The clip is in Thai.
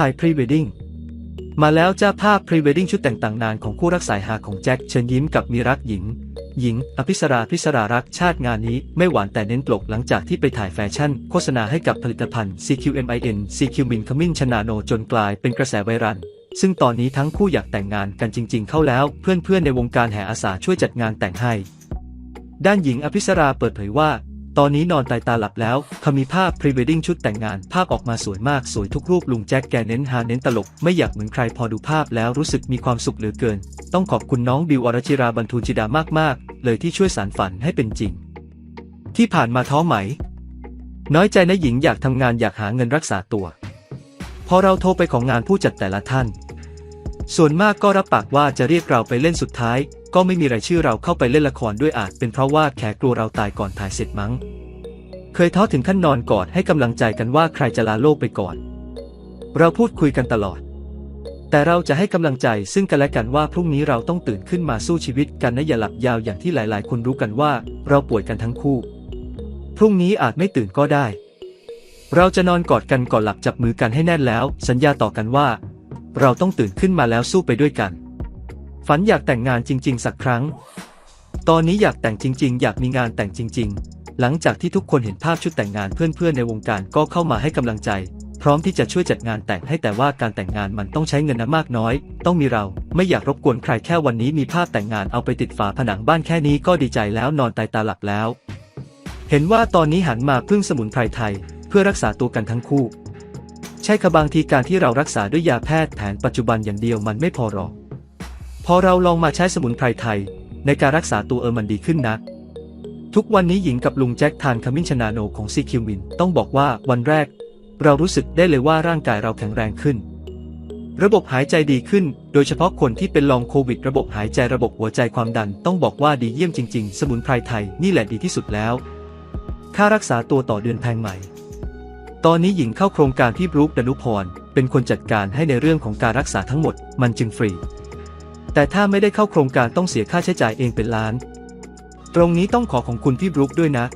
ถ่ายพรีเวดดิ้งมาแล้วจ้าภาพพรีเวดดิ้งชุดแต่งต่างนานของคู่รักสายหาของแจ็คเชิญยิ้มกับมีรักหญิง หญิง อภิสราพิสรารักชาติงานนี้ไม่หวานแต่เน้นปลกหลังจากที่ไปถ่ายแฟชั่น โฆษณาให้กับผลิตภัณฑ์ CQMIN CQMIN ขมิ้นชนาโนจนกลายเป็นกระแสไวรัลซึ่งตอนนี้ทั้งคู่อยากแต่งงานกันจริง ๆ เข้าแล้ว เพื่อนๆในวงการแห่อาสาช่วยจัดงานแต่งให้ ด้านหญิงอภิสราเปิดเผยว่า ตอนนี้นอนตายตาหลับแล้วเขามีภาพพรีเวดดิ้งชุดแต่งงาน ภาพออกมาสวยมากสวยทุกรูปลุงแจ็คแกเน้นฮาเน้นตลก ไม่อยากเหมือนใครพอดูภาพแล้วรู้สึกมีความสุขเหลือเกิน ต้องขอบคุณน้องบิวอรจิราบรรทูลจิดามากๆ เลยที่ช่วยสารฝันให้เป็นจริง ที่ผ่านมาท้อไหม น้อยใจนะหญิงอยากทำงานอยากหาเงินรักษาตัว พอเราโทรไปของงานผู้จัดแต่ละท่าน ส่วนมากก็รับปากว่าจะเรียกเราไปเล่นสุดท้าย ก็ไม่มีรายชื่อเราเข้าไปเล่นละครด้วยอาจเป็นเพราะว่าแขกกลัวเราตายก่อนถ่ายเสร็จมั้ง เคยท้อถึงขั้นนอนกอดให้กำลังใจกันว่าใครจะลาโลกไปก่อน เราพูดคุยกันตลอด แต่เราจะให้กำลังใจซึ่งกันและกันว่าพรุ่งนี้เราต้องตื่นขึ้นมาสู้ชีวิตกันนะอย่าหลับยาวอย่างที่หลาย ๆ คนรู้กันว่าเราป่วยกันทั้งคู่ พรุ่งนี้อาจไม่ตื่นก็ได้ เราจะนอนกอดกันก่อนหลับจับมือกันให้แน่นแล้ว สัญญาต่อกันว่า เราต้องตื่นขึ้นมาแล้วสู้ไปด้วยกัน ฝันอยากแต่งงานจริง ๆ สักครั้ง ตอนนี้อยากแต่งจริง ๆ อยากมีงานแต่งจริง ๆ หลังจากที่ทุกคนเห็นภาพชุดแต่งงานเพื่อนๆในวงการก็เข้ามาให้กำลังใจ พร้อมที่จะช่วยจัดงานแต่งให้แต่ว่าการแต่งงานมันต้องใช้เงินนะมากน้อย ต้องมีเราไม่อยากรบกวนใครแค่วันนี้มีภาพแต่งงานเอาไปติดฝาผนังบ้านแค่นี้ก็ดีใจแล้วนอนตายตาหลับแล้ว เห็นว่าตอนนี้หันมาพึ่งสมุนไพรไทย เพื่อรักษาตัวกันทั้งคู่ ใช่ค่ะบางทีการที่เรารักษาด้วยยาแพทย์แผนปัจจุบันอย่างเดียวมันไม่พอหรอก พอเราลองมาใช้สมุนไพรไทย ในการรักษาตัวเออมันดีขึ้นนะ ทุกวันนี้หญิงกับลุงแจ็คทานขมิ้นชนาโนของซีคิววินต้องบอกว่าวันแรก เรารู้สึกได้เลยว่าร่างกายเราแข็งแรงขึ้น ระบบหายใจดีขึ้น โดยเฉพาะคนที่เป็นลองโควิด ระบบหายใจระบบหัวใจความดันต้องบอกว่าดีเยี่ยมจริง ๆ สมุนไพรไทยนี่แหละดีที่สุดแล้ว ค่ารักษาตัวต่อเดือนแพงไหม ตอนนี้หญิงเข้าโครงการที่บรูคดนุพร เป็นคนจัดการให้ในเรื่องของการรักษาทั้งหมด มันจึงฟรี แต่ถ้าไม่ได้เข้าโครงการต้องเสียค่าใช้จ่ายเองเป็นล้าน ตรงนี้ต้องขอของคุณพี่บรูคด้วยนะ